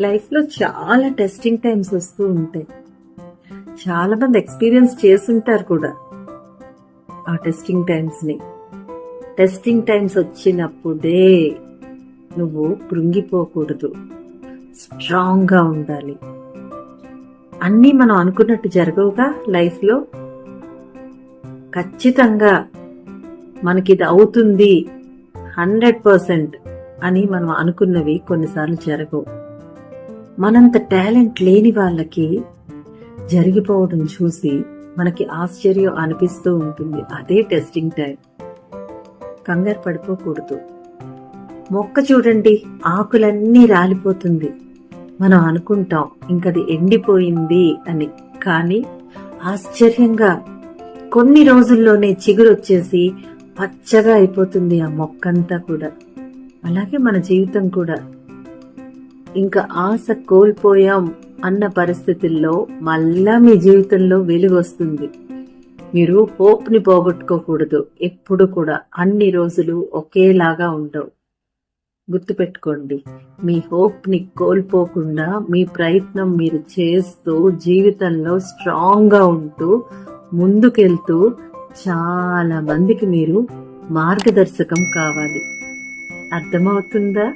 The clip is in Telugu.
లైఫ్లో చాలా టెస్టింగ్ టైమ్స్ వస్తూ ఉంటాయి. చాలా మంది ఎక్స్పీరియన్స్ చేసుంటారు కూడా ఆ టెస్టింగ్ టైమ్స్ని టెస్టింగ్ టైమ్స్ వచ్చినప్పుడే నువ్వు కృంగిపోకూడదు. స్ట్రాంగ్గా ఉండాలి. అన్నీ మనం అనుకున్నట్టు జరగవుగా లైఫ్లో ఖచ్చితంగా మనకి ఇది అవుతుంది. Hundred percent. అని మనం అనుకున్నవి కొన్నిసార్లు జరగవు. మనంత టాలెంట్ లేని వాళ్ళకి జరిగిపోవడం చూసి మనకి ఆశ్చర్యం అనిపిస్తూ ఉంటుంది. అదే టెస్టింగ్ టైం. కంగారు పడిపోకూడదు. మొక్క చూడండి ఆకులన్నీ రాలిపోతుంది. మనం అనుకుంటాం ఇంకది ఎండిపోయింది అని. కానీ ఆశ్చర్యంగా కొన్ని రోజుల్లోనే చిగురు వచ్చేసి పచ్చగా అయిపోతుంది ఆ మొక్కంతా కూడా. అలాగే మన జీవితం కూడా. ఇంకా ఆశ కోల్పోయాం అన్న పరిస్థితుల్లో మళ్ళా మీ జీవితంలో వెలుగు వస్తుంది. మీరు హోప్ని పోగొట్టుకోకూడదు. ఎప్పుడు కూడా అన్ని రోజులు ఒకేలాగా ఉండవు. గుర్తుపెట్టుకోండి మీ హోప్ని కోల్పోకుండా మీ ప్రయత్నం మీరు చేస్తూ జీవితంలో స్ట్రాంగ్గా ఉంటూ ముందుకెళ్తూ చాలా మందికి మీరు మార్గదర్శకం కావాలి. అర్థమవుతుందా?